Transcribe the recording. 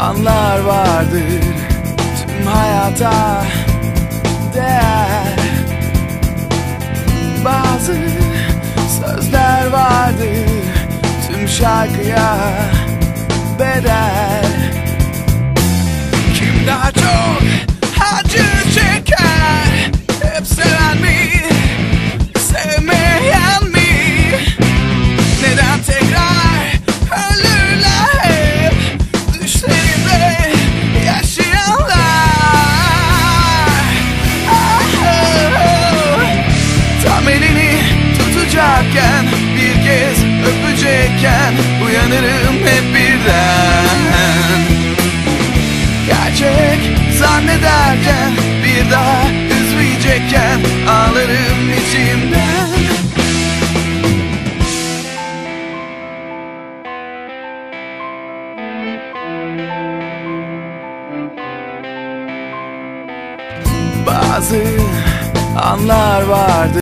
anlar vardır. Tüm hayata değer. Bazı sözler vardır. Tüm şarkıya bedel. Kim daha çok tutacakken Bir kez öpecekken Uyanırım hep birden. Gerçek zannederken Bir daha üzmeyecekken Ağlarım içimden. Bazı anlar vardı